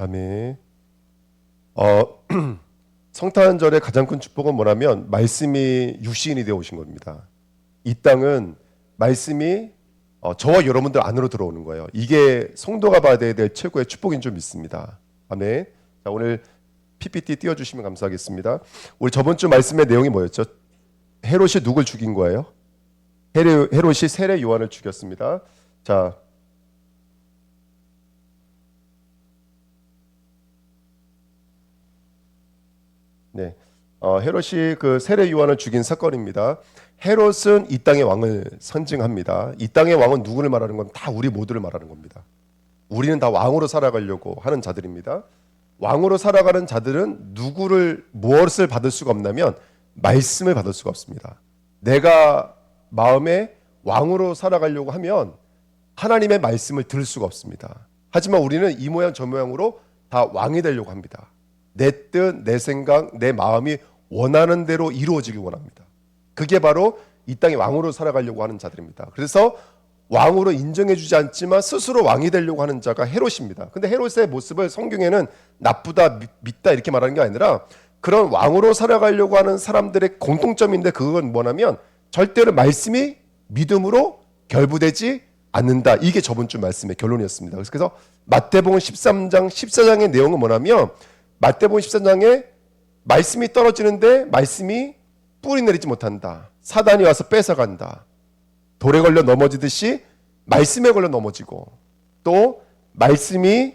아멘. 어, 성탄절의 가장 큰 축복은 뭐냐면 말씀이 육신이 되어 오신 겁니다. 이 땅은 말씀이 어, 저와 여러분들 안으로 들어오는 거예요. 이게 성도가 받아야 될 최고의 축복인 줄 믿습니다. 아멘. 자, 오늘 PPT 띄워주시면 감사하겠습니다. 우리 저번 주 말씀의 내용이 뭐였죠? 헤롯이 누굴 죽인 거예요? 헤롯이 세례 요한을 죽였습니다. 자, 네. 어, 헤롯이 그 세례 요한을 죽인 사건입니다. 헤롯은 이 땅의 왕을 상징합니다. 이 땅의 왕은 누구를 말하는 건 다 우리 모두를 말하는 겁니다. 우리는 다 왕으로 살아가려고 하는 자들입니다. 왕으로 살아가는 자들은 누구를 무엇을 받을 수가 없냐면 말씀을 받을 수가 없습니다. 내가 마음에 왕으로 살아가려고 하면 하나님의 말씀을 들을 수가 없습니다. 하지만 우리는 이 모양 저 모양으로 다 왕이 되려고 합니다. 내 뜻, 내 생각, 내 마음이 원하는 대로 이루어지길 원합니다. 그게 바로 이 땅의 왕으로 살아가려고 하는 자들입니다. 그래서 왕으로 인정해주지 않지만 스스로 왕이 되려고 하는 자가 헤롯입니다. 근데 헤롯의 모습을 성경에는 나쁘다, 미- 믿다 이렇게 말하는 게 아니라 그런 왕으로 살아가려고 하는 사람들의 공통점인데 그건 뭐냐면 절대로 말씀이 믿음으로 결부되지 않는다. 이게 저번 주 말씀의 결론이었습니다. 그래서 마태복음 13장, 14장의 내용은 뭐냐면 마태복음 14장에 말씀이 떨어지는데 말씀이 뿌리 내리지 못한다. 사단이 와서 뺏어간다. 돌에 걸려 넘어지듯이 말씀에 걸려 넘어지고 또 말씀이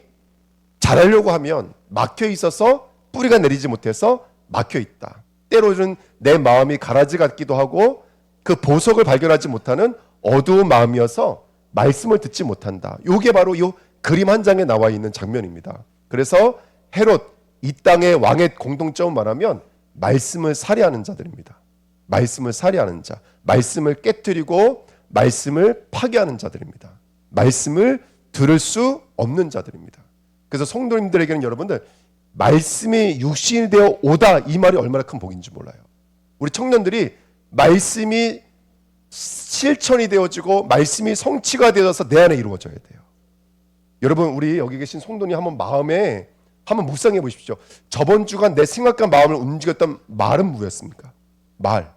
자라려고 하면 막혀 있어서 뿌리가 내리지 못해서 막혀 있다. 때로는 내 마음이 가라지 같기도 하고 그 보석을 발견하지 못하는 어두운 마음이어서 말씀을 듣지 못한다. 요게 바로 요 그림 한 장에 나와 있는 장면입니다. 그래서 헤롯 이 땅의 왕의 공통점을 말하면 말씀을 살해하는 자들입니다. 말씀을 살해하는 자, 말씀을 깨뜨리고 말씀을 파괴하는 자들입니다. 말씀을 들을 수 없는 자들입니다. 그래서 성도님들에게는 여러분들 말씀이 육신이 되어 오다 이 말이 얼마나 큰 복인지 몰라요. 우리 청년들이 말씀이 실천이 되어지고 말씀이 성취가 되어서 내 안에 이루어져야 돼요. 여러분 우리 여기 계신 성도님 한번 마음에 한번 묵상해 보십시오. 저번 주간 내 생각과 마음을 움직였던 말은 뭐였습니까? 말.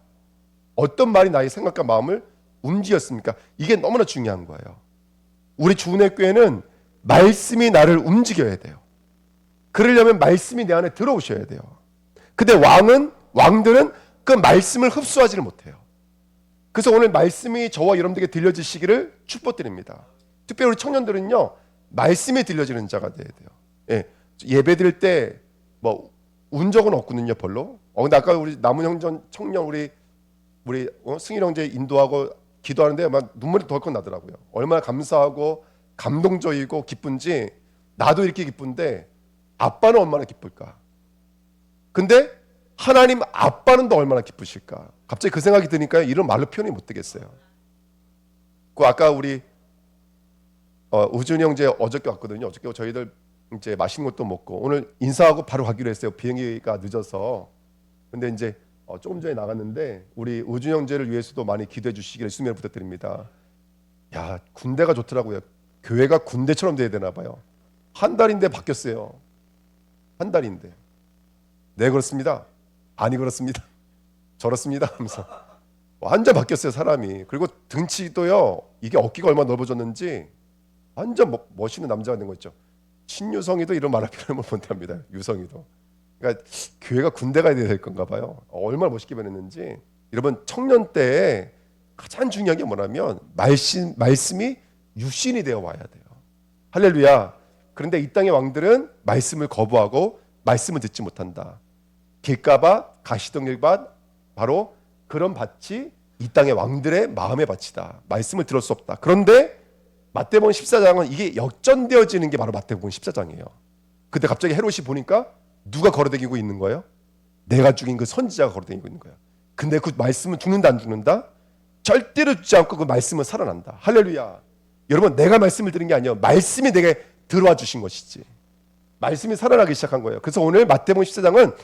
어떤 말이 나의 생각과 마음을 움직였습니까? 이게 너무나 중요한 거예요. 우리 주은혜교회는 말씀이 나를 움직여야 돼요. 그러려면 말씀이 내 안에 들어오셔야 돼요. 근데 왕은 왕들은 그 말씀을 흡수하지를 못해요. 그래서 오늘 말씀이 저와 여러분들에게 들려지시기를 축복드립니다. 특별히 우리 청년들은요 말씀이 들려지는 자가 돼야 돼요. 예, 예배 드릴 때 뭐 운 적은 없거든요 별로. 어 근데 아까 우리 남은 형전 청년 우리 우리 어, 승일 형제 인도하고 기도하는데 막 눈물이 덜컥 나더라고요. 얼마나 감사하고 감동적이고 기쁜지 나도 이렇게 기쁜데 아빠는 얼마나 기쁠까? 근데 하나님 아빠는 더 얼마나 기쁘실까? 갑자기 그 생각이 드니까 이런 말로 표현이 못 되겠어요. 그 아까 우리 어, 우준이 형제 어저께 왔거든요. 어저께 저희들 이제 맛있는 것도 먹고 오늘 인사하고 바로 가기로 했어요. 비행기가 늦어서. 근데 이제 어, 조금 전에 나갔는데 우리 우준 형제를 위해서도 많이 기도해 주시기를 수면 부탁드립니다. 야 군대가 좋더라고요. 교회가 군대처럼 돼야 되나 봐요. 한 달인데 바뀌었어요. 한 달인데. 네 그렇습니다. 아니 그렇습니다. 저렇습니다. 하면서 완전 바뀌었어요 사람이. 그리고 등치도요. 이게 어깨가 얼마나 넓어졌는지 완전 멋- 멋있는 남자가 된 거 있죠. 신유성이도 이런 필요를 못합니다. 유성이도. 그러니까 교회가 군대가 돼야 될 건가 봐요. 얼마나 멋있게 변했는지. 여러분 청년 때 가장 중요한 게 뭐냐면 말씀 말씀이 육신이 되어 와야 돼요. 할렐루야. 그런데 이 땅의 왕들은 말씀을 거부하고 말씀을 듣지 못한다. 길가밭, 가시덩길밭 바로 그런 밭이 이 땅의 왕들의 마음의 밭이다. 말씀을 들을 수 없다. 그런데 마태복음 14장은 이게 역전되어지는 게 바로 마태복음 14장이에요. 근데 갑자기 헤롯이 보니까 누가 걸어다니고 있는 거예요? 내가 죽인 그 선지자가 걸어다니고 있는 거야. 근데 그 말씀은 죽는다 안 죽는다? 절대로 죽지 않고 그 말씀은 살아난다. 할렐루야. 여러분 내가 말씀을 들은 게 아니에요. 말씀이 내게 들어와 주신 것이지. 말씀이 살아나기 시작한 거예요. 그래서 오늘 마태복음 14장은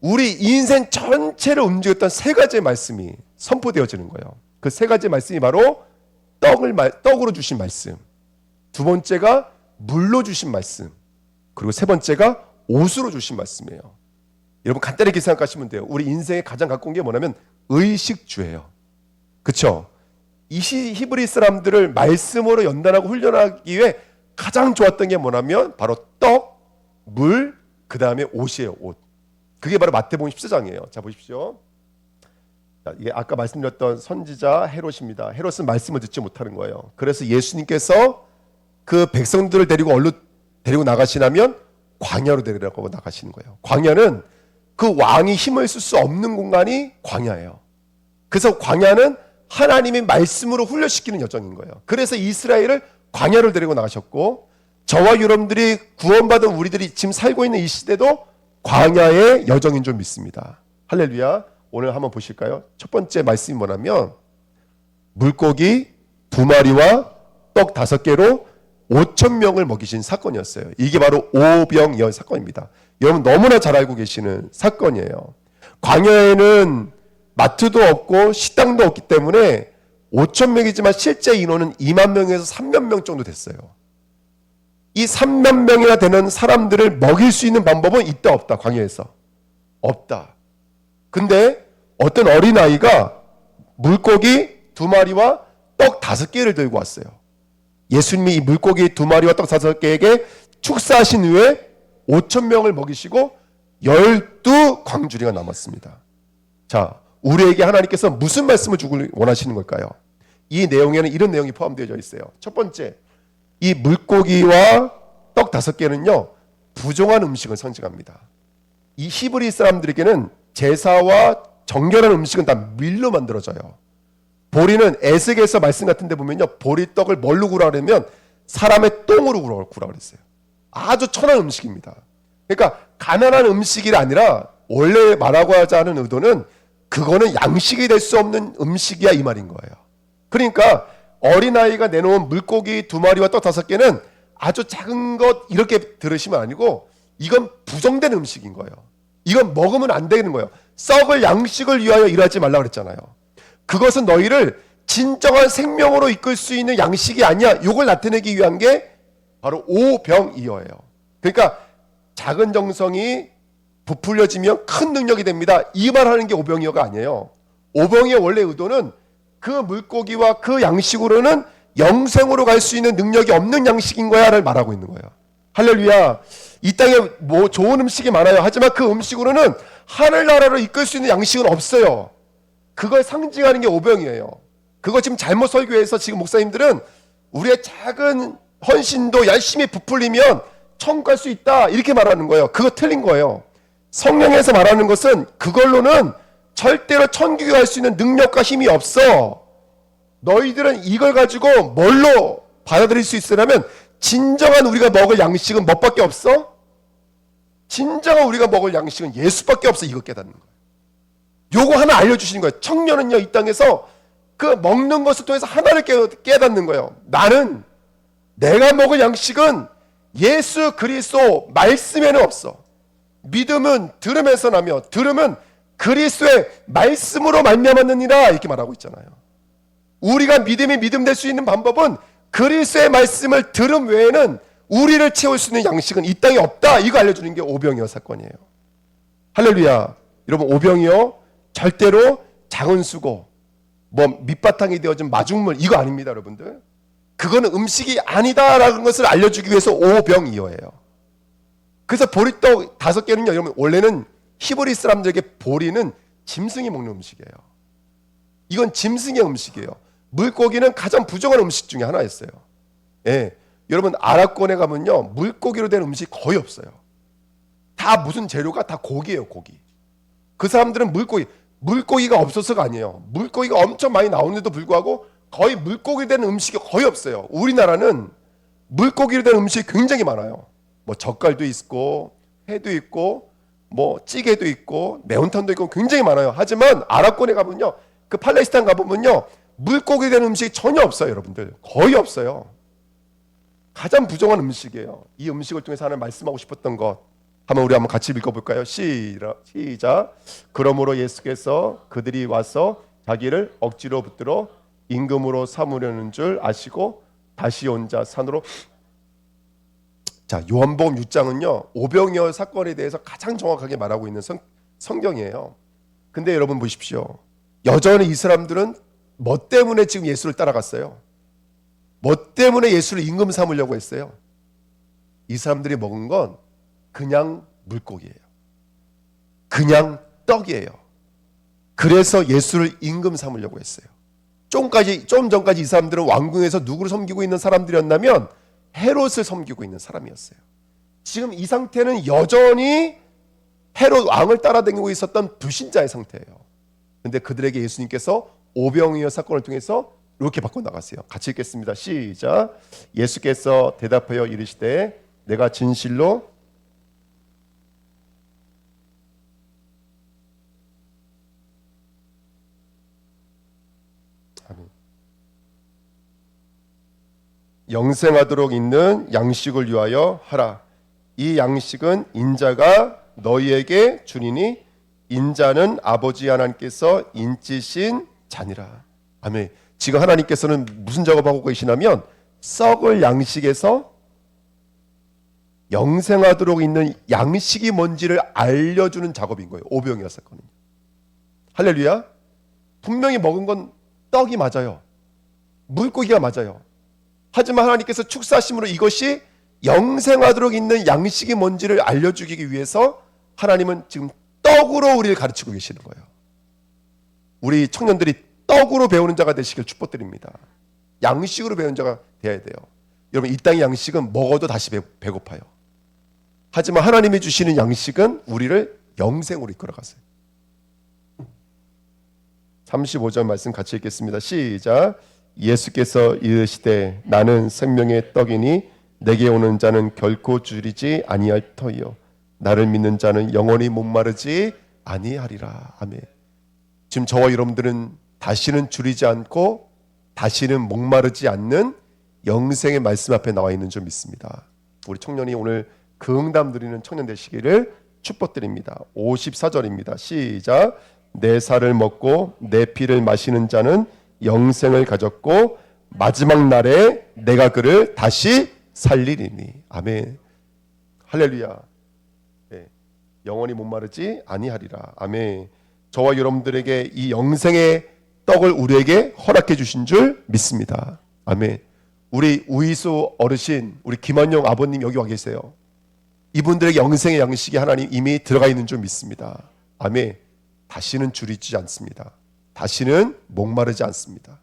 우리 인생 전체를 움직였던 세 가지의 말씀이 선포되어지는 거예요. 그 세 가지의 말씀이 바로 떡을 말- 떡으로 주신 말씀. 두 번째가 물로 주신 말씀. 그리고 세 번째가 옷으로 주신 말씀이에요. 여러분 간단하게 생각하시면 돼요. 우리 인생에 가장 가까운 게 뭐냐면 의식주예요. 그렇죠? 이 시- 히브리 사람들을 말씀으로 연단하고 훈련하기 위해 가장 좋았던 게 뭐냐면 바로 떡, 물, 그 다음에 옷이에요. 옷. 그게 바로 마태복음 14장이에요. 자 보십시오. 자, 이게 아까 말씀드렸던 선지자 헤롯입니다. 헤롯은 말씀을 듣지 못하는 거예요. 그래서 예수님께서 그 백성들을 데리고 얼로 데리고 나가시냐면 광야로 데리고 나가시는 거예요. 광야는 그 왕이 힘을 쓸 수 없는 공간이 광야예요. 그래서 광야는 하나님의 말씀으로 훈련시키는 여정인 거예요. 그래서 이스라엘을 광야를 데리고 나가셨고 저와 여러분들이 구원받은 우리들이 지금 살고 있는 이 시대도 광야의 여정인 줄 믿습니다. 할렐루야. 오늘 한번 보실까요? 첫 번째 말씀이 뭐냐면 물고기 두 마리와 떡 다섯 개로 5천 명을 먹이신 사건이었어요. 이게 바로 오병이어 사건입니다. 여러분 너무나 잘 알고 계시는 사건이에요. 광야에는 마트도 없고 식당도 없기 때문에 5천 명이지만 실제 인원은 2만 명에서 3만 명 정도 됐어요. 이 3만 명이나 되는 사람들을 먹일 수 있는 방법은 있다 없다 광야에서 없다. 근데 어떤 어린 아이가 물고기 두 마리와 떡 다섯 개를 들고 왔어요. 예수님이 이 물고기 두 마리와 떡 다섯 개에게 축사하신 후에 5천 명을 먹이시고 열두 광주리가 남았습니다. 자, 우리에게 하나님께서 무슨 말씀을 주길 원하시는 걸까요? 이 내용에는 이런 내용이 포함되어 있어요. 첫 번째, 이 물고기와 떡 다섯 개는요 부정한 음식을 상징합니다. 이 히브리 사람들에게는 제사와 정결한 음식은 다 밀로 만들어져요. 보리는 에스겔서 말씀 같은 데 보면요 보리떡을 뭘로 구라 그러면 사람의 똥으로 구라 그랬어요. 아주 천한 음식입니다. 그러니까 가난한 음식이 아니라 원래 말하고 하자는 의도는 그거는 양식이 될 수 없는 음식이야 이 말인 거예요. 그러니까 어린아이가 내놓은 물고기 두 마리와 떡 다섯 개는 아주 작은 것 이렇게 들으시면 아니고 이건 부정된 음식인 거예요. 이건 먹으면 안 되는 거예요. 썩을 양식을 위하여 일하지 말라 그랬잖아요. 그것은 너희를 진정한 생명으로 이끌 수 있는 양식이 아니야. 이걸 나타내기 위한 게 바로 오병이어예요. 그러니까 작은 정성이 부풀려지면 큰 능력이 됩니다. 이 말하는 게 오병이어가 아니에요. 오병이어 원래 의도는 그 물고기와 그 양식으로는 영생으로 갈 수 있는 능력이 없는 양식인 거야를 말하고 있는 거예요. 할렐루야. 이 땅에 뭐 좋은 음식이 많아요. 하지만 그 음식으로는 하늘나라로 이끌 수 있는 양식은 없어요. 그걸 상징하는 게 오병이에요. 그거 지금 잘못 설교해서 지금 목사님들은 우리의 작은 헌신도 열심히 부풀리면 천국 갈 수 있다 이렇게 말하는 거예요. 그거 틀린 거예요. 성령에서 말하는 것은 그걸로는 절대로 천국에 갈 수 있는 능력과 힘이 없어. 너희들은 이걸 가지고 뭘로 받아들일 수 있으냐면 진정한 우리가 먹을 양식은 뭐밖에 없어? 진정한 우리가 먹을 양식은 예수밖에 없어. 이거 깨닫는 거예요. 요거 하나 알려주시는 거예요. 청년은요, 이 땅에서 그 먹는 것을 통해서 하나를 깨, 깨닫는 거예요. 나는 내가 먹을 양식은 예수 그리스도 말씀에는 없어. 믿음은 들음에서 나며 들음은 그리스도의 말씀으로 말미암았느니라 이렇게 말하고 있잖아요. 우리가 믿음이 믿음 될 수 있는 방법은 그리스도의 말씀을 들음 외에는 우리를 채울 수 있는 양식은 이 땅에 없다. 이거 알려주는 게 오병이어 사건이에요. 할렐루야. 여러분 오병이어 절대로 작은 수고 뭐 밑바탕이 되어진 마중물 이거 아닙니다, 여러분들. 그거는 음식이 아니다라는 것을 알려주기 위해서 오병이어예요. 그래서 보리떡 다섯 개는요, 여러분 원래는 히브리 사람들에게 보리는 짐승이 먹는 음식이에요. 이건 짐승의 음식이에요. 물고기는 가장 부정한 음식 중에 하나였어요. 예. 여러분 아랍권에 가면요 물고기로 된 음식 거의 없어요. 다 무슨 재료가 다 고기예요 고기. 그 사람들은 물고기 물고기가 없어서가 아니에요. 물고기가 엄청 많이 나오는데도 불구하고 거의 물고기 된 음식이 거의 없어요. 우리나라는 물고기로 된 음식이 굉장히 많아요. 뭐 젓갈도 있고 회도 있고 뭐 찌개도 있고 매운탕도 있고 굉장히 많아요. 하지만 아랍권에 가면요 그 팔레스타인 가보면요 물고기 된 음식이 전혀 없어요, 여러분들. 거의 없어요. 가장 부정한 음식이에요. 이 음식을 통해서 하나 말씀하고 싶었던 것. 한번 우리 한번 같이 읽어볼까요? 시작. 그러므로 예수께서 그들이 와서 자기를 억지로 붙들어 임금으로 삼으려는 줄 아시고 다시 혼자 산으로 자, 요한복음 6장은요. 오병이어 사건에 대해서 가장 정확하게 말하고 있는 성, 성경이에요. 근데 여러분 보십시오. 여전히 이 사람들은 뭐 때문에 지금 예수를 따라갔어요? 뭐 때문에 예수를 임금 삼으려고 했어요? 이 사람들이 먹은 건 그냥 물고기예요. 그냥 떡이에요. 그래서 예수를 임금 삼으려고 했어요. 좀까지 좀 전까지 이 사람들은 왕궁에서 누구를 섬기고 있는 사람들이었냐면 헤롯을 섬기고 있는 사람이었어요. 지금 이 상태는 여전히 헤롯 왕을 따라다니고 있었던 불신자의 상태예요. 근데 그들에게 예수님께서 오병이어 사건을 통해서 이렇게 바꿔 나갔어요. 같이 읽겠습니다. 시작. 예수께서 대답하여 이르시되 내가 진실로. 영생하도록 있는 양식을 위하여 하라. 이 양식은 인자가 너희에게 주니니 인자는 아버지 하나님께서 인치신 잔이라. 아멘. 지금 하나님께서는 무슨 작업하고 계시냐면 썩을 양식에서 영생하도록 있는 양식이 뭔지를 알려주는 작업인 거예요. 오병이어 사건은. 할렐루야. 분명히 먹은 건 떡이 맞아요. 물고기가 맞아요. 하지만 하나님께서 축사하심으로 이것이 영생하도록 있는 양식이 뭔지를 알려주기 위해서 하나님은 지금 떡으로 우리를 가르치고 계시는 거예요. 우리 청년들이 떡으로 배우는 자가 되시길 축복드립니다. 양식으로 배우는 자가 되어야 돼요. 여러분 이 땅의 양식은 먹어도 다시 배, 배고파요. 하지만 하나님이 주시는 양식은 우리를 영생으로 이끌어 가세요. 35절 말씀 같이 읽겠습니다. 시작. 예수께서 이르시되 나는 생명의 떡이니 내게 오는 자는 결코 줄이지 아니할 터이요 나를 믿는 자는 영원히 목마르지 아니하리라. 아멘. 지금 저와 여러분들은 다시는 줄이지 않고 다시는 목마르지 않는 영생의 말씀 앞에 나와 있는 줄 믿습니다. 우리 청년이 오늘 그 응답 드리는 청년 되시기를 축복드립니다. 54절입니다. 시작. 내 살을 먹고 내 피를 마시는 자는 영생을 가졌고 마지막 날에 내가 그를 다시 살리리니. 아멘. 할렐루야. 네. 영원히 못 마르지 아니하리라. 아멘. 저와 여러분들에게 이 영생의 떡을 우리에게 허락해 주신 줄 믿습니다. 아멘. 우리 우이수 어르신, 우리 김원영 아버님 여기 와 계세요. 이분들에게 영생의 양식이 하나님 이미 들어가 있는 줄 믿습니다. 아멘. 다시는 줄이지 않습니다. 다시는 목마르지 않습니다.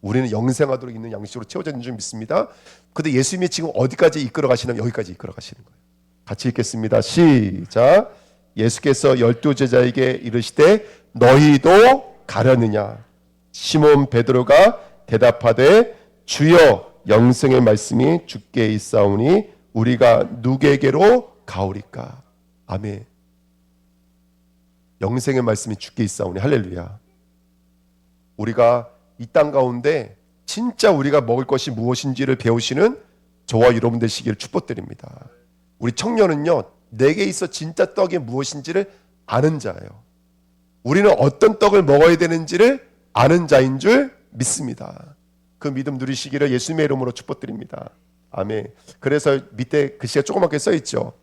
우리는 영생하도록 있는 양식으로 채워져 있는 줄 믿습니다. 근데 예수님이 지금 어디까지 이끌어 가시냐면 여기까지 이끌어 가시는 거예요. 같이 읽겠습니다. 시작. 예수께서 열두 제자에게 이르시되 너희도 가려느냐? 시몬 베드로가 대답하되 주여 영생의 말씀이 주께 있사오니 우리가 누구에게로 가오리까? 아멘. 영생의 말씀이 주께 있사오니 할렐루야. 우리가 이 땅 가운데 진짜 우리가 먹을 것이 무엇인지를 배우시는 저와 여러분 되시기를 축복드립니다. 우리 청년은요, 내게 있어 진짜 떡이 무엇인지를 아는 자예요. 우리는 어떤 떡을 먹어야 되는지를 아는 자인 줄 믿습니다. 그 믿음 누리시기를 예수님의 이름으로 축복드립니다. 아멘. 그래서 밑에 글씨가 조그맣게 써 있죠.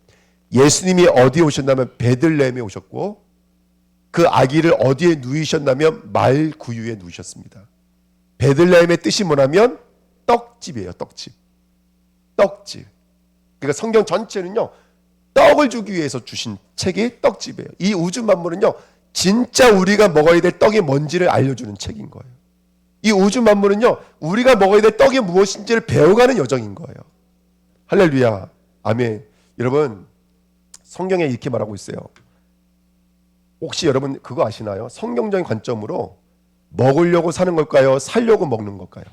예수님이 어디에 오셨냐면 베들레헴에 오셨고 그 아기를 어디에 누이셨냐면 말 구유에 누이셨습니다. 베들레헴의 뜻이 뭐냐면 떡집이에요. 떡집. 떡집. 그러니까 성경 전체는요. 떡을 주기 위해서 주신 책이 떡집이에요. 이 우주 만물은요. 진짜 우리가 먹어야 될 떡이 뭔지를 알려주는 책인 거예요. 이 우주 만물은요. 우리가 먹어야 될 떡이 무엇인지를 배워가는 여정인 거예요. 할렐루야. 아멘. 여러분 성경에 이렇게 말하고 있어요. 혹시 여러분 그거 아시나요? 성경적인 관점으로 먹으려고 사는 걸까요? 살려고 먹는 걸까요?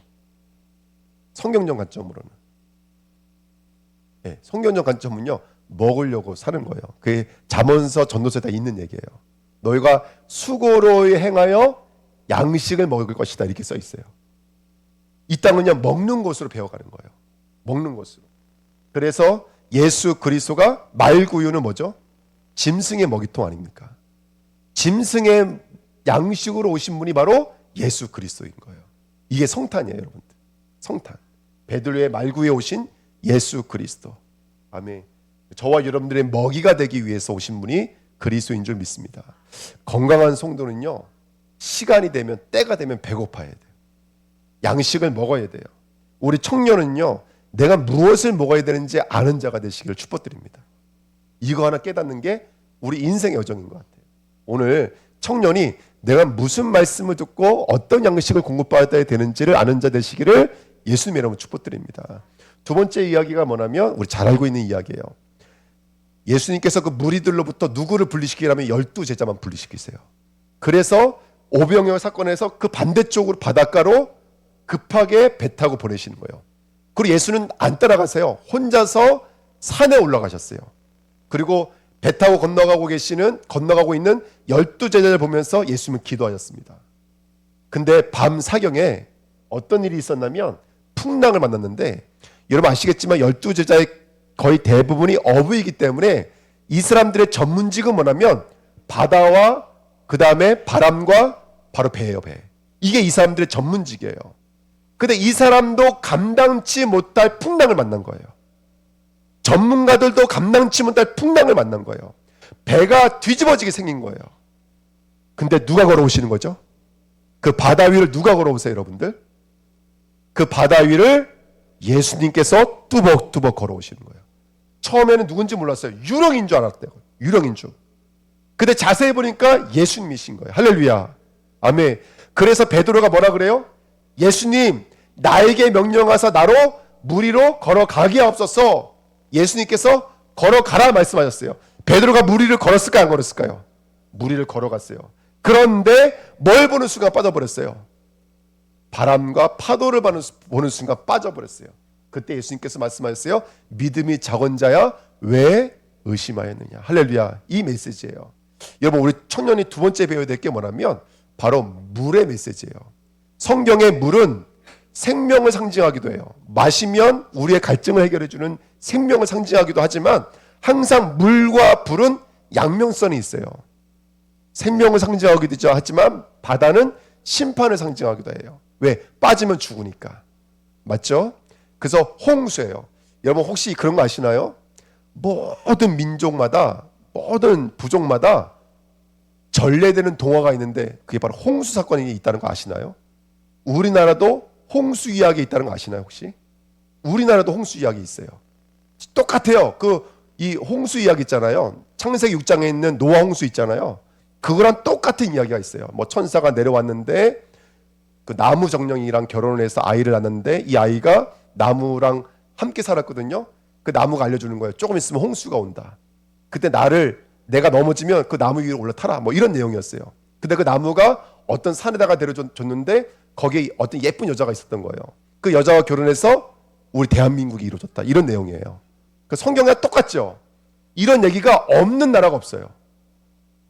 성경적 관점으로는. 네, 성경적 관점은요. 먹으려고 사는 거예요. 그게 잠언서 전도서에 다 있는 얘기예요. 너희가 수고로 행하여 양식을 먹을 것이다 이렇게 써 있어요. 이 땅은요 먹는 것으로 배워가는 거예요. 먹는 것으로. 그래서 예수 그리스도가 말구유는 뭐죠? 짐승의 먹이통 아닙니까? 짐승의 양식으로 오신 분이 바로 예수 그리스도인 거예요. 이게 성탄이에요, 여러분들. 성탄. 베들레의 말구에 오신 예수 그리스도. 아멘. 저와 여러분들의 먹이가 되기 위해서 오신 분이 그리스도인 줄 믿습니다. 건강한 성도는요. 시간이 되면 때가 되면 배고파야 돼요. 양식을 먹어야 돼요. 우리 청년은요. 내가 무엇을 먹어야 되는지 아는 자가 되시기를 축복드립니다. 이거 하나 깨닫는 게 우리 인생의 여정인 것 같아요. 오늘 청년이 내가 무슨 말씀을 듣고 어떤 양식을 공급받아야 되는지를 아는 자 되시기를 예수님의 이름으로 축복드립니다. 두 번째 이야기가 뭐냐면 우리 잘 알고 있는 이야기예요. 예수님께서 그 무리들로부터 누구를 분리시키라면 열두 제자만 분리시키세요. 그래서 오병이어 사건에서 그 반대쪽으로 바닷가로 급하게 배 타고 보내시는 거예요. 그리고 예수는 안 따라가세요. 혼자서 산에 올라가셨어요. 그리고 배 타고 건너가고 계시는 건너가고 있는 열두 제자를 보면서 예수님은 기도하셨습니다. 근데 밤 사경에 어떤 일이 있었냐면 풍랑을 만났는데 여러분 아시겠지만 열두 제자의 거의 대부분이 어부이기 때문에 이 사람들의 전문직은 뭐냐면 바다와 그 다음에 바람과 바로 배예요 배. 이게 이 사람들의 전문직이에요. 근데 이 사람도 감당치 못할 풍랑을 만난 거예요. 전문가들도 감당치 못할 풍랑을 만난 거예요. 배가 뒤집어지게 생긴 거예요. 근데 누가 걸어오시는 거죠? 그 바다 위를 누가 걸어오세요, 여러분들? 그 바다 위를 예수님께서 뚜벅뚜벅 걸어오시는 거예요. 처음에는 누군지 몰랐어요. 유령인 줄 알았대요. 유령인 줄. 근데 자세히 보니까 예수님이신 거예요. 할렐루야. 아멘. 그래서 베드로가 뭐라 그래요? 예수님, 나에게 명령하사 나로 무리로 걸어가게 하옵소서. 예수님께서 걸어가라 말씀하셨어요. 베드로가 무리를 걸었을까요? 안 걸었을까요? 무리를 걸어갔어요. 그런데 뭘 보는 순간 빠져버렸어요. 바람과 파도를 보는 순간 빠져버렸어요. 그때 예수님께서 말씀하셨어요. 믿음이 작은 자야 왜 의심하였느냐. 할렐루야. 이 메시지예요. 여러분 우리 청년이 두 번째 배워야 될 게 뭐냐면 바로 물의 메시지예요. 성경의 물은 생명을 상징하기도 해요. 마시면 우리의 갈증을 해결해 주는 생명을 상징하기도 하지만 항상 물과 불은 양면성이 있어요. 생명을 상징하기도 하지만 바다는 심판을 상징하기도 해요. 왜? 빠지면 죽으니까. 맞죠? 그래서 홍수예요. 여러분 혹시 그런 거 아시나요? 모든 민족마다 모든 부족마다 전래되는 동화가 있는데 그게 바로 홍수 사건이 있다는 거 아시나요? 우리나라도 홍수 이야기 있다는 거 아시나요 혹시? 우리나라도 홍수 이야기 있어요. 똑같아요. 그 이 홍수 이야기 있잖아요. 창세기 6장에 있는 노아 홍수 있잖아요. 그거랑 똑같은 이야기가 있어요. 뭐 천사가 내려왔는데 그 나무 정령이랑 결혼을 해서 아이를 낳는데 이 아이가 나무랑 함께 살았거든요. 그 나무가 알려주는 거예요. 조금 있으면 홍수가 온다. 그때 나를 내가 넘어지면 그 나무 위로 올라타라. 뭐 이런 내용이었어요. 근데 그 나무가 어떤 산에다가 내려줬는데 거기에 어떤 예쁜 여자가 있었던 거예요. 그 여자와 결혼해서 우리 대한민국이 이루어졌다. 이런 내용이에요. 그 성경과 똑같죠. 이런 얘기가 없는 나라가 없어요.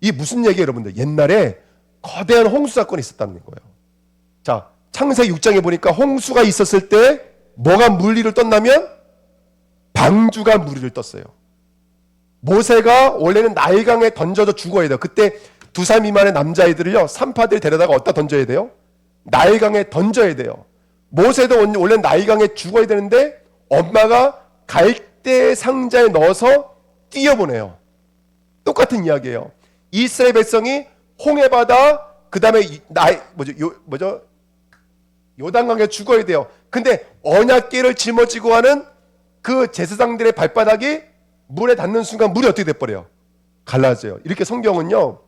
이 무슨 얘기예요, 여러분들? 옛날에 거대한 홍수 사건이 있었다는 거예요. 자, 창세기 6장에 보니까 홍수가 있었을 때 뭐가 물 위를 떴냐면 방주가 물 위를 떴어요. 모세가 원래는 나일강에 던져져 죽어야 돼요. 그때 두 살 미만의 남자아이들을요, 산파들 데려다가 어디다 던져야 돼요? 나일강에 던져야 돼요. 모세도 원래 나일강에 죽어야 되는데 엄마가 갈대 상자에 넣어서 띄어보내요. 똑같은 이야기예요. 이스라엘 백성이 홍해바다 그 다음에 나이 뭐죠? 요, 뭐죠? 요단강에 죽어야 돼요. 근데 언약계를 짊어지고 하는 그 제사장들의 발바닥이 물에 닿는 순간 물이 어떻게 돼버려요? 갈라져요. 이렇게 성경은요.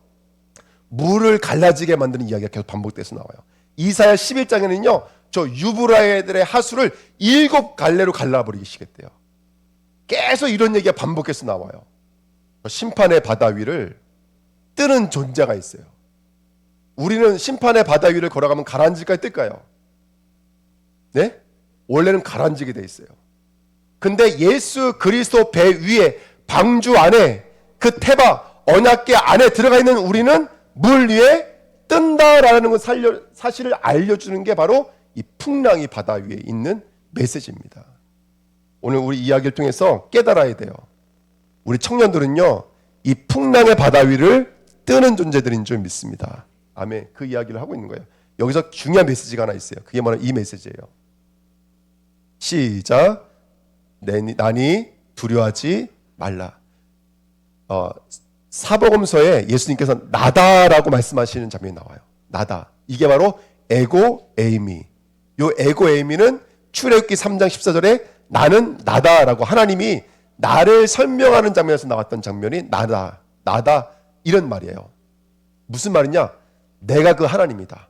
물을 갈라지게 만드는 이야기가 계속 반복돼서 나와요. 이사야 11장에는요. 저 유브라애들의 하수를 일곱 갈래로 갈라버리시겠대요. 계속 이런 얘기가 반복해서 나와요. 심판의 바다 위를 뜨는 존재가 있어요. 우리는 심판의 바다 위를 걸어가면 가라앉을까요? 뜰까요? 네? 원래는 가라앉게 돼 있어요. 근데 예수 그리스도 배 위에 방주 안에 그 태바 언약계 안에 들어가 있는 우리는 물 위에 뜬다라는 걸 살려, 사실을 알려주는 게 바로 이 풍랑이 바다 위에 있는 메시지입니다. 오늘 우리 이야기를 통해서 깨달아야 돼요. 우리 청년들은요, 이 풍랑의 바다 위를 뜨는 존재들인 줄 믿습니다. 아멘. 그 이야기를 하고 있는 거예요. 여기서 중요한 메시지가 하나 있어요. 그게 바로 이 메시지예요. 시작. 나니 두려워하지 말라. 어, 사복음서에 예수님께서 나다라고 말씀하시는 장면이 나와요. 나다. 이게 바로 에고 에이미. 요 에고 에이미는 출애굽기 3장 14절에 나는 나다라고 하나님이 나를 설명하는 장면에서 나왔던 장면이 나다. 나다 이런 말이에요. 무슨 말이냐? 내가 그 하나님이다.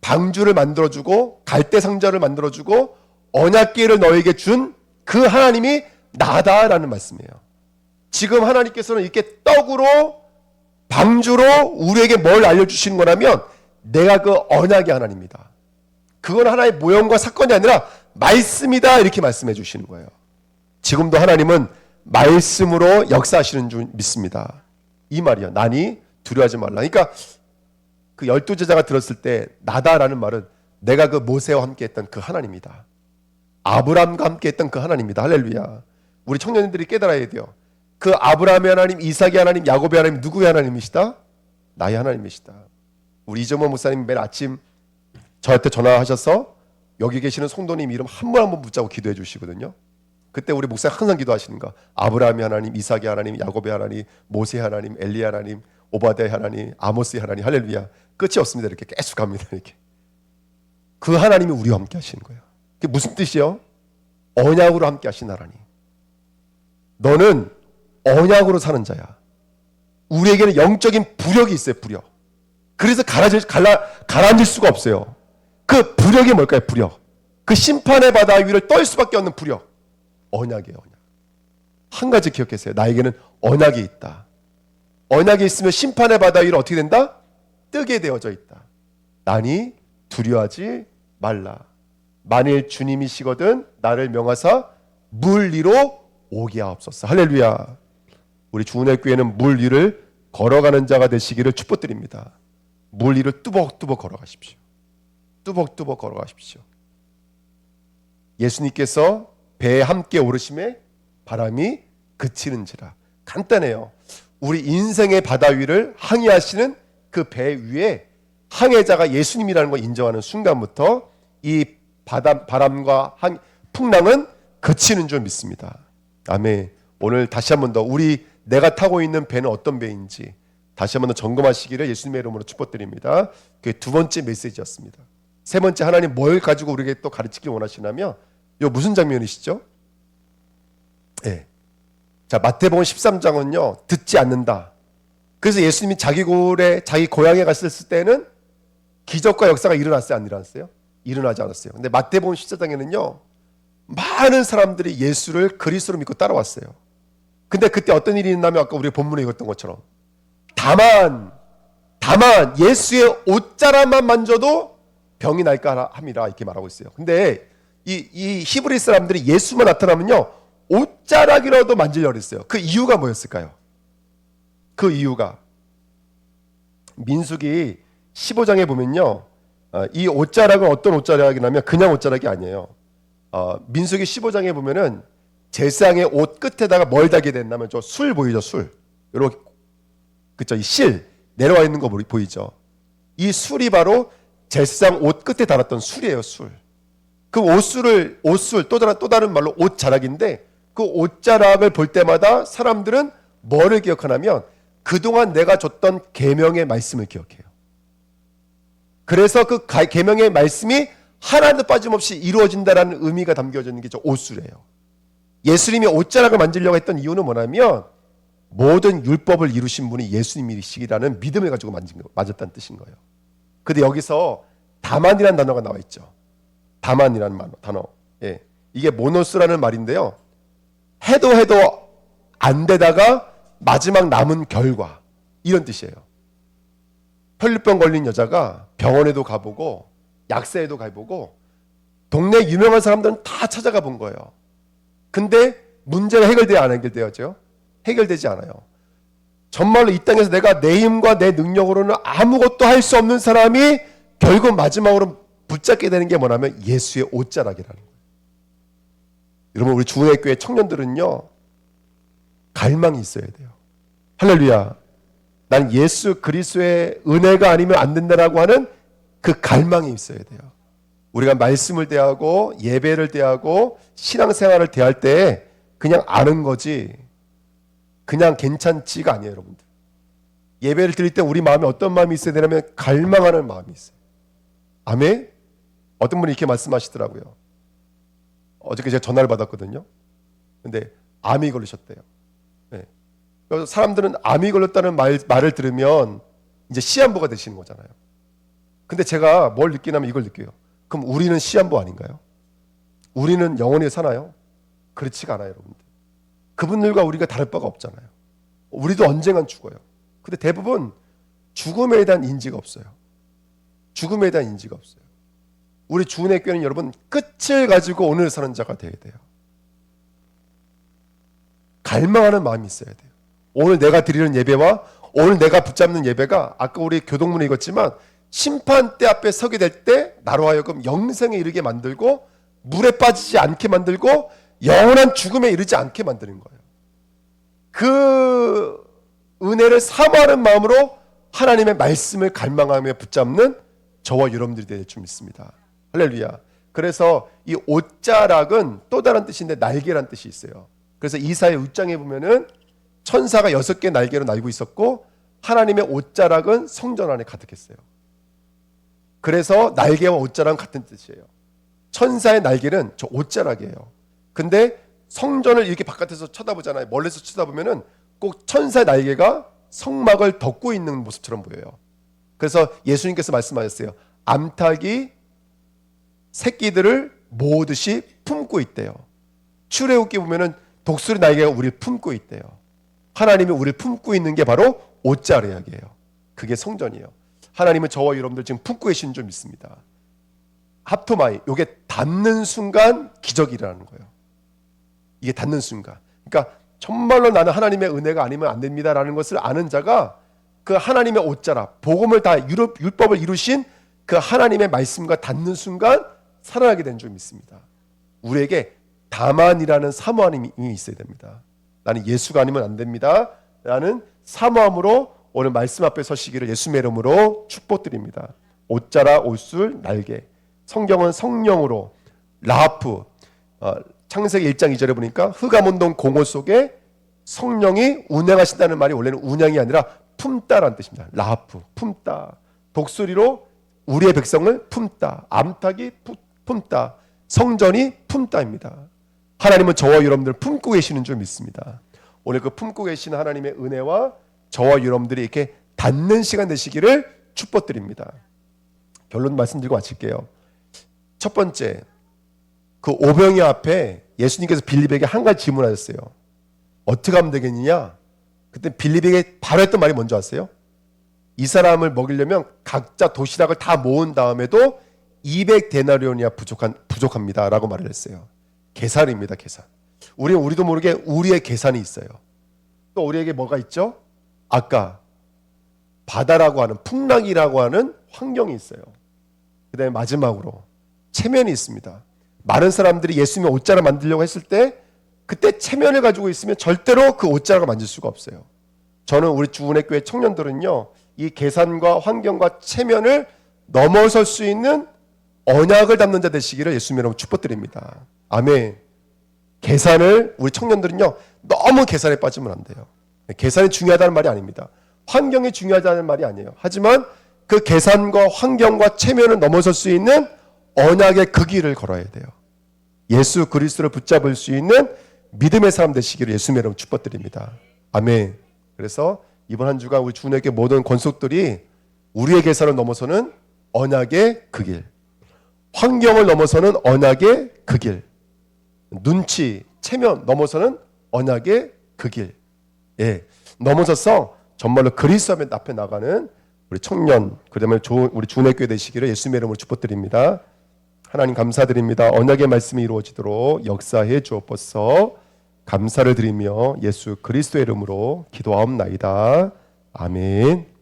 방주를 만들어 주고 갈대 상자를 만들어 주고 언약궤를 너에게 준 그 하나님이 나다라는 말씀이에요. 지금 하나님께서는 이렇게 떡으로 방주로 우리에게 뭘 알려주시는 거라면 내가 그 언약의 하나님이다. 그건 하나의 모형과 사건이 아니라 말씀이다 이렇게 말씀해 주시는 거예요. 지금도 하나님은 말씀으로 역사하시는 줄 믿습니다. 이 말이요. 나니 두려워하지 말라. 그러니까 그 열두 제자가 들었을 때 나다라는 말은 내가 그 모세와 함께 했던 그 하나님이다. 아브람과 함께 했던 그 하나님이다. 할렐루야. 우리 청년들이 깨달아야 돼요. 그 아브라함의 하나님, 이삭의 하나님, 야곱의 하나님 누구의 하나님이시다? 나의 하나님이시다. 우리 이정모 목사님 매일 아침 저한테 전화하셔서 여기 계시는 성도님 이름 한 번 한 번 붙잡고 기도해 주시거든요. 그때 우리 목사 항상 기도하시는 거 아브라함의 하나님, 이삭의 하나님, 야곱의 하나님, 모세 하나님, 엘리 하나님, 오바데의 하나님, 아모스의 하나님, 할렐루야. 끝이 없습니다. 이렇게 계속 갑니다. 이렇게. 그 하나님이 우리와 함께 하시는 거예요. 그게 무슨 뜻이요? 언약으로 함께 하나님. 너는 언약으로 사는 자야. 우리에게는 영적인 부력이 있어요, 부력. 그래서 가라질, 갈라, 가라앉을 수가 없어요. 그 부력이 뭘까요, 부력? 그 심판의 바다 위를 떨 수밖에 없는 부력. 언약이에요, 언약. 한 가지 기억하세요. 나에게는 언약이 있다. 언약이 있으면 심판의 바다 위를 어떻게 된다? 뜨게 되어져 있다. 나니 두려워하지 말라. 만일 주님이시거든 나를 명하사 물 위로 오게 하옵소서. 할렐루야. 우리 주은혜 교회는 물 위를 걸어가는 자가 되시기를 축복드립니다. 물 위를 뚜벅뚜벅 걸어가십시오. 뚜벅뚜벅 걸어가십시오. 예수님께서 배에 함께 오르심에 바람이 그치는지라. 간단해요. 우리 인생의 바다 위를 항해하시는 그 배 위에 항해자가 예수님이라는 걸 인정하는 순간부터 이 바다, 바람과 항, 풍랑은 그치는 줄 믿습니다. 아멘. 오늘 다시 한 번 더 우리 내가 타고 있는 배는 어떤 배인지 다시 한 번 더 점검하시기를 예수님의 이름으로 축복드립니다. 그게 두 번째 메시지였습니다. 세 번째 하나님 뭘 가지고 우리에게 또 가르치기 원하시냐면 요 무슨 장면이시죠? 예. 네. 자, 마태복음 13장은요. 듣지 않는다. 그래서 예수님이 자기 고을에 자기 고향에 갔을 때는 기적과 역사가 일어났어요, 안 일어났어요? 일어나지 않았어요. 근데 마태복음 14장에는요. 많은 사람들이 예수를 그리스도로 믿고 따라왔어요. 근데 그때 어떤 일이 있나면 아까 우리 본문에 읽었던 것처럼 다만 다만 예수의 옷자락만 만져도 병이 날까 함이라 이렇게 말하고 있어요. 근데 이, 이 히브리 사람들이 예수만 나타나면요 옷자락이라도 만지려고 했어요. 그 이유가 뭐였을까요? 그 이유가 민숙이 15장에 보면요 어, 이 옷자락은 어떤 옷자락이냐면 그냥 옷자락이 아니에요. 어, 민숙이 15장에 보면은 제상의 옷 끝에다가 뭘 달게 됐냐면 저 술 보이죠 술 이렇게 그쵸 이실 내려와 있는 거 보이죠 이 술이 바로 제상 옷 끝에 달았던 술이에요 술. 그 옷술을 옷술 또 다른 또 다른 말로 옷자락인데 그 옷자락을 볼 때마다 사람들은 뭐를 기억하냐면 그동안 내가 줬던 계명의 말씀을 기억해요. 그래서 그 계명의 말씀이 하나도 빠짐없이 이루어진다라는 의미가 담겨져 있는 게 저 옷술이에요. 예수님이 옷자락을 만들려고 했던 이유는 뭐냐면 모든 율법을 이루신 분이 예수님이시라는 믿음을 가지고 만진 거, 맞았다는 뜻인 거예요. 근데 여기서 다만이라는 단어가 나와 있죠. 다만이라는 단어. 예. 이게 모노스라는 말인데요. 해도 해도 안 되다가 마지막 남은 결과 이런 뜻이에요. 혈류병 걸린 여자가 병원에도 가보고 약사에도 가보고 동네 유명한 사람들은 다 찾아가 본 거예요. 근데 문제가 해결돼야 안 해결되어죠? 해결되지 않아요. 정말로 이 땅에서 내가 내 힘과 내 능력으로는 아무것도 할 수 없는 사람이 결국 마지막으로 붙잡게 되는 게 뭐냐면 예수의 옷자락이라는 거예요. 여러분 우리 주은교회 청년들은요 갈망이 있어야 돼요. 할렐루야. 난 예수 그리스도의 은혜가 아니면 안 된다라고 하는 그 갈망이 있어야 돼요. 우리가 말씀을 대하고 예배를 대하고 신앙생활을 대할 때 그냥 아는 거지 그냥 괜찮지가 아니에요, 여러분들. 예배를 드릴 때 우리 마음에 어떤 마음이 있어야 되냐면 갈망하는 마음이 있어요. 아멘. 어떤 분이 이렇게 말씀하시더라고요. 어저께 제가 전화를 받았거든요. 근데 암이 걸리셨대요. 네. 사람들은 암이 걸렸다는 말, 말을 들으면 이제 시한부가 되시는 거잖아요. 근데 제가 뭘 느끼냐면 이걸 느껴요. 그럼 우리는 시한부 아닌가요? 우리는 영원히 사나요? 그렇지가 않아요, 여러분들. 그분들과 우리가 다를 바가 없잖아요. 우리도 언젠간 죽어요. 근데 대부분 죽음에 대한 인지가 없어요. 죽음에 대한 인지가 없어요. 우리 주은의 교회는 여러분 끝을 가지고 오늘 사는 자가 되어야 돼요. 갈망하는 마음이 있어야 돼요. 오늘 내가 드리는 예배와 오늘 내가 붙잡는 예배가 아까 우리 교동문에 읽었지만 심판대 앞에 서게 될 때 나로 하여금 영생에 이르게 만들고 물에 빠지지 않게 만들고 영원한 죽음에 이르지 않게 만드는 거예요. 그 은혜를 사모하는 마음으로 하나님의 말씀을 갈망하며 붙잡는 저와 여러분들이 될 줄 믿습니다. 할렐루야. 그래서 이 옷자락은 또 다른 뜻인데 날개란 뜻이 있어요. 그래서 이사의 웃장에 보면은 천사가 여섯 개 날개로 날고 있었고 하나님의 옷자락은 성전 안에 가득했어요. 그래서 날개와 옷자락은 같은 뜻이에요. 천사의 날개는 저 옷자락이에요. 근데 성전을 이렇게 바깥에서 쳐다보잖아요. 멀리서 쳐다보면은 꼭 천사의 날개가 성막을 덮고 있는 모습처럼 보여요. 그래서 예수님께서 말씀하셨어요. 암탉이 새끼들을 모으듯이 품고 있대요. 출애굽기 보면은 독수리 날개가 우리를 품고 있대요. 하나님이 우리를 품고 있는 게 바로 옷자락이에요. 그게 성전이에요. 하나님은 저와 여러분들 지금 품고 계신 줄 믿습니다. 합토마이, 요게 닿는 순간 기적이 일어나는 거예요. 이게 닿는 순간. 그러니까 정말로 나는 하나님의 은혜가 아니면 안 됩니다라는 것을 아는 자가 그 하나님의 옷자락, 복음을 다 율법, 율법을 이루신 그 하나님의 말씀과 닿는 순간 살아나게 된 줄 믿습니다. 우리에게 다만이라는 사모함이 있어야 됩니다. 나는 예수가 아니면 안 됩니다. 라는 사모함으로 오늘 말씀 앞에 서시기를 예수의 이름으로 축복드립니다. 옷자락, 옷술, 날개. 성경은 성령으로 라프 어, 창세기 1장 2절에 보니까 흑암운동 공허 속에 성령이 운행하신다는 말이 원래는 운영이 아니라 품다라는 뜻입니다. 라프 품다. 독수리로 우리의 백성을 품다. 암탉이 품다. 성전이 품다입니다. 하나님은 저와 여러분들 품고 계시는 줄 믿습니다. 오늘 그 품고 계시는 하나님의 은혜와 저와 여러분들이 이렇게 닿는 시간 되시기를 축복드립니다. 결론 말씀드리고 마칠게요. 첫 번째, 그 오병이 앞에 예수님께서 빌립에게 한 가지 질문하셨어요. 어떻게 하면 되겠느냐? 그때 빌립에게 바로 했던 말이 뭔지 아세요? 이 사람을 먹이려면 각자 도시락을 다 모은 다음에도 200 데나리온이야 부족한 부족합니다라고 말을 했어요. 계산입니다, 계산. 우리 우리도 모르게 우리의 계산이 있어요. 또 우리에게 뭐가 있죠? 아까 바다라고 하는 풍랑이라고 하는 환경이 있어요. 그다음에 마지막으로 체면이 있습니다. 많은 사람들이 예수님의 옷자락 만들려고 했을 때 그때 체면을 가지고 있으면 절대로 그 옷자락을 만질 수가 없어요. 저는 우리 주은혜 교회 청년들은요. 이 계산과 환경과 체면을 넘어설 수 있는 언약을 담는 자 되시기를 예수님 이름 축복드립니다. 아멘. 계산을 우리 청년들은요. 너무 계산에 빠지면 안 돼요. 계산이 중요하다는 말이 아닙니다. 환경이 중요하다는 말이 아니에요. 하지만 그 계산과 환경과 체면을 넘어설 수 있는 언약의 그 길을 걸어야 돼요. 예수 그리스도를 붙잡을 수 있는 믿음의 사람 되시기를 예수님의 이름 축복드립니다. 아멘. 그래서 이번 한 주간 우리 주님에게 모든 권속들이 우리의 계산을 넘어서는 언약의 그 길, 환경을 넘어서는 언약의 그 길, 눈치, 체면 넘어서는 언약의 그 길, 예, 넘어서서 정말로 그리스도 앞에 나가는 우리 청년, 그다음에 우리 교회 되시기를 예수님의 이름으로 축복드립니다. 하나님 감사드립니다. 언약의 말씀이 이루어지도록 역사해 주옵소서. 감사를 드리며 예수 그리스도의 이름으로 기도하옵나이다. 아멘.